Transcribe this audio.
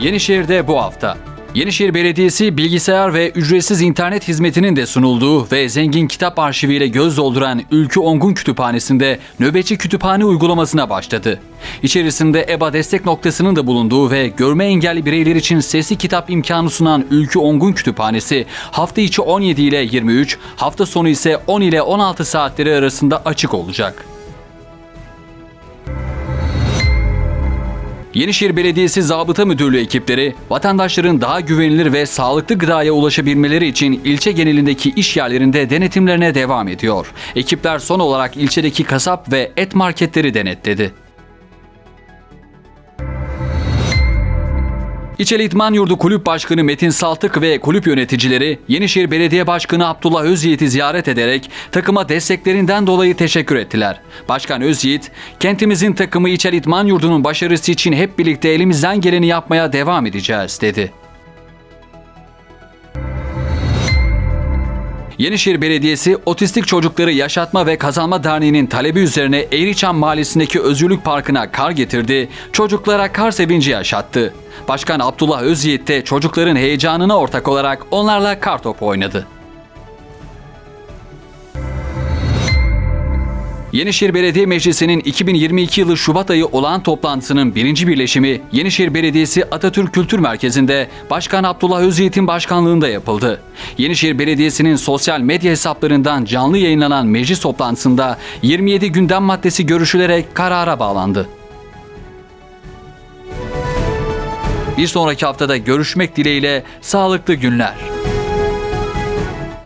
Yenişehir'de bu hafta. Yenişehir Belediyesi bilgisayar ve ücretsiz internet hizmetinin de sunulduğu ve zengin kitap arşiviyle göz dolduran Ülkü Ongun Kütüphanesi'nde nöbetçi kütüphane uygulamasına başladı. İçerisinde EBA destek noktasının da bulunduğu ve görme engelli bireyler için sesli kitap imkanı sunan Ülkü Ongun Kütüphanesi hafta içi 17 ile 23, hafta sonu ise 10 ile 16 saatleri arasında açık olacak. Yenişehir Belediyesi Zabıta Müdürlüğü ekipleri vatandaşların daha güvenilir ve sağlıklı gıdaya ulaşabilmeleri için ilçe genelindeki iş yerlerinde denetimlerine devam ediyor. Ekipler son olarak ilçedeki kasap ve et marketleri denetledi. İçeli İdman Yurdu Kulüp Başkanı Metin Saltık ve kulüp yöneticileri Yenişehir Belediye Başkanı Abdullah Özyiğit'i ziyaret ederek takıma desteklerinden dolayı teşekkür ettiler. Başkan Özyiğit, kentimizin takımı İçeli İdman Yurdu'nun başarısı için hep birlikte elimizden geleni yapmaya devam edeceğiz dedi. Yenişehir Belediyesi Otistik Çocukları Yaşatma ve Kazanma Derneği'nin talebi üzerine Eğriçam Mahallesi'ndeki Özgürlük Parkı'na kar getirdi, çocuklara kar sevinci yaşattı. Başkan Abdullah Özyiğit de çocukların heyecanına ortak olarak onlarla kar topu oynadı. Yenişehir Belediye Meclisi'nin 2022 yılı Şubat ayı olağan toplantısının birinci birleşimi Yenişehir Belediyesi Atatürk Kültür Merkezi'nde Başkan Abdullah Özyiğit'in başkanlığında yapıldı. Yenişehir Belediyesi'nin sosyal medya hesaplarından canlı yayınlanan meclis toplantısında 27 gündem maddesi görüşülerek karara bağlandı. Bir sonraki haftada görüşmek dileğiyle sağlıklı günler.